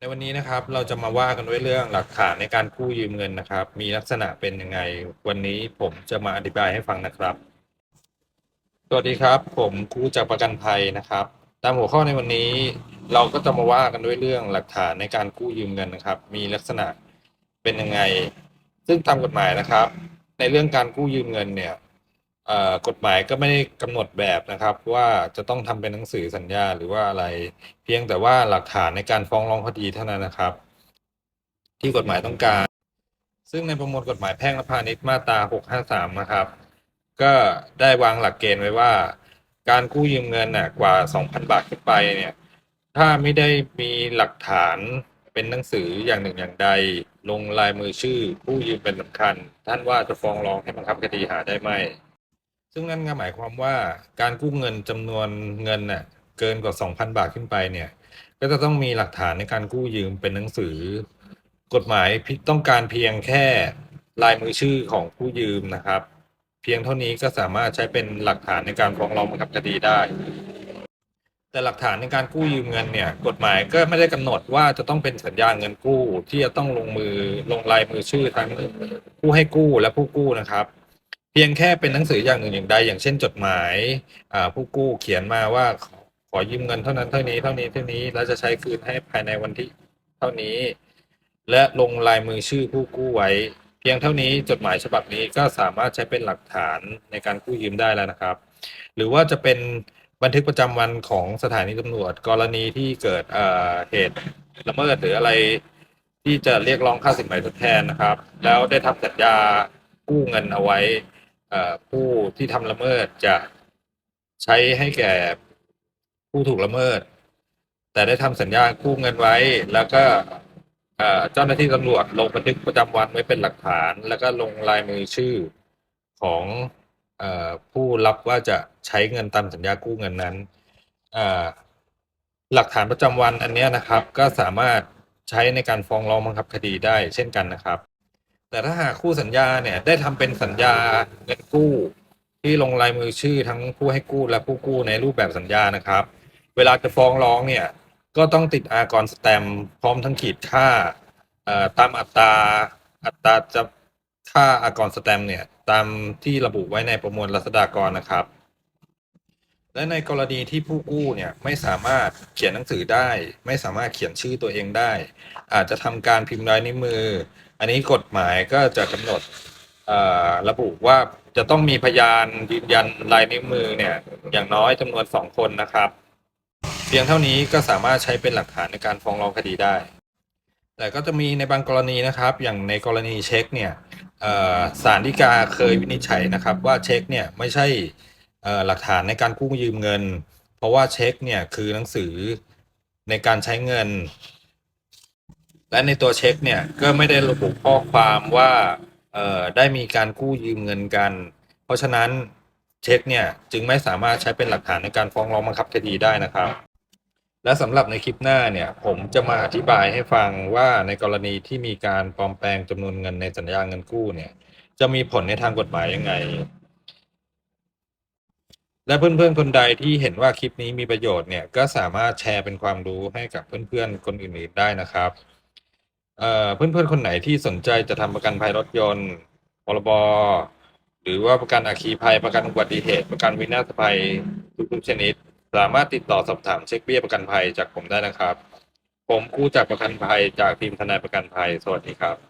ในวันนี้นะครับเราจะมาว่ากันด้วยเรื่องหลักฐานในการกู้ยืมเงินนะครับ มีลักษณะเป็นยังไง วันนี้ผมจะมาอธิบายให้ฟังนะครับ สวัสดีครับ ผมครูจากประกันภัยนะครับ ตามหัวข้อในวันนี้เราก็จะมาว่ากันด้วยเรื่องหลักฐานในการกู้ยืมเงินนะครับ มีลักษณะเป็นยังไง ซึ่งตามกฎหมายนะครับ ในเรื่องการกู้ยืมเงินเนี่ย กฎหมายก็ไม่ได้กำหนดแบบนะครับ ว่าจะต้องทำเป็นหนังสือสัญญาหรือว่าอะไร เพียงแต่ว่าหลักฐานในการฟ้องร้องคดีเท่านั้นนะครับ ที่กฎหมายต้องการ ซึ่งในประมวลกฎหมายแพ่งและพาณิชย์มาตรา 653 นะครับ ก็ได้วางหลักเกณฑ์ไว้ว่า การกู้ยืมเงินน่ะกว่า 2,000 บาทขึ้นไปเนี่ยถ้าไม่ได้มีหลักฐานเป็นหนังสืออย่างหนึ่งอย่างใด ลงลายมือชื่อ ผู้ยืมเป็นสำคัญ ท่านว่าจะฟ้องร้องให้บังคับคดีหาได้ไหม ซึ่งนั่นก็หมายความว่าการกู้เงินจำนวนเงินน่ะเกินกว่า 2,000 บาทขึ้นไปเนี่ย ก็จะต้องมีหลักฐานในการกู้ยืมเป็นหนังสือ กฎหมายต้องการเพียงแค่ลายมือชื่อของผู้ยืมนะครับ เพียงเท่านี้ก็สามารถใช้เป็นหลักฐานในการฟ้องร้องบังคับคดีได้ แต่หลักฐานในการกู้ยืมเงินเนี่ย กฎหมายก็ไม่ได้กำหนดว่าจะต้องเป็นสัญญาเงินกู้ ที่จะต้องลงมือลงลายมือชื่อทั้งผู้ให้กู้และผู้กู้นะครับ เพียงแค่เป็นหนังสืออย่างหนึ่งอย่างใดอย่างเช่นจดหมายอ่าผู้กู้เขียนมาว่าขอขอยืมเงินเท่านั้นเท่านี้เท่านี้เท่านี้แล้วจะใช้คืนให้ภายในวันที่เท่านี้ และลงลายมือชื่อผู้กู้ไว้ เพียงเท่านี้จดหมายฉบับนี้ก็สามารถใช้เป็นหลักฐานในการกู้ยืมได้แล้วนะครับ หรือว่าจะเป็นบันทึกประจำวันของสถานีตำรวจกรณีที่เกิดเหตุละเมิดหรืออะไรที่จะเรียกร้องค่าสินไหมทดแทนนะครับ แล้วได้ทำสัญญากู้เงินเอาไว้ ผู้ที่ทำละเมิดจะใช้ให้แก่ผู้ถูกละเมิด แต่ได้ทำสัญญากู้เงินไว้ แล้วก็เจ้าหน้าที่ตำรวจลงบันทึกประจำวันไว้เป็นหลักฐาน แล้วก็ลงลายมือชื่อของอผู้รับว่าจะใช้เงินตามสัญญากู้เงินนั้นหลักฐานประจำวันอันนี้นะครับ ก็สามารถใช้ในการฟ้องร้องบังคับคดีได้เช่นกันนะครับ แต่ถ้าหากคู่สัญญาเนี่ยได้ทำเป็นสัญญาเงินกู้ ที่ลงลายมือชื่อทั้งผู้ให้กู้และผู้กู้ในรูปแบบสัญญานะครับ เวลาจะฟ้องร้องเนี่ยก็ต้องติดอากรสแตมพร้อมทั้งขีดค่าตามอัตราอัตราจะค่าอากรสแตมเนี่ยตามที่ระบุไว้ในประมวลรัษฎากรนะครับ และในกรณีที่ผู้กู้เนี่ยไม่สามารถเขียนหนังสือได้ ไม่สามารถเขียนชื่อตัวเองได้ อาจจะทำการพิมพ์ลายนิ้วมือ อันนี้กฎหมายก็จะกำหนดระบุว่าจะต้องมีพยานยืนยันลายนิ้วมือเนี่ยอย่างน้อยจำนวนสองคนนะครับ เพียงเท่านี้ก็สามารถใช้เป็นหลักฐานในการฟ้องร้องคดีได้ แต่ก็จะมีในบางกรณีนะครับ อย่างในกรณีเช็คเนี่ยศาลฎีกาเคยวินิจฉัยนะครับ ว่าเช็คเนี่ยไม่ใช่หลักฐานในการกู้ยืมเงิน เพราะว่าเช็คเนี่ยคือหนังสือในการใช้เงิน และในตัวเช็คเนี่ยก็ไม่ได้ระบุข้อความว่าเอ่อได้มีการกู้ยืมเงินกัน เพราะฉะนั้นเช็คเนี่ยจึงไม่สามารถใช้เป็นหลักฐานในการฟ้องร้องบังคับคดีได้นะครับ และสำหรับในคลิปหน้าเนี่ยผมจะมาอธิบายให้ฟังว่าในกรณีที่มีการปลอมแปลงจำนวนเงินในสัญญาเงินกู้เนี่ยจะมีผลในทางกฎหมายยังไง และเพื่อนๆคนใดที่เห็นว่าคลิปนี้มีประโยชน์เนี่ยก็สามารถแชร์เป็นความรู้ให้กับเพื่อนๆคนอื่นๆได้นะครับ เอ่อเพื่อนๆ คนไหนที่สนใจจะทำประกันภัยรถยนต์พรบหรือว่าประกันอัคคีภัยประกันอุบัติเหตุ ประกันวินาศภัยทุกๆชนิด สามารถติดต่อสอบถามเช็คเบี้ยประกันภัยจากผมได้นะครับ ผมกู้จากประกันภัยจากทีมทนายประกันภัย สวัสดีครับ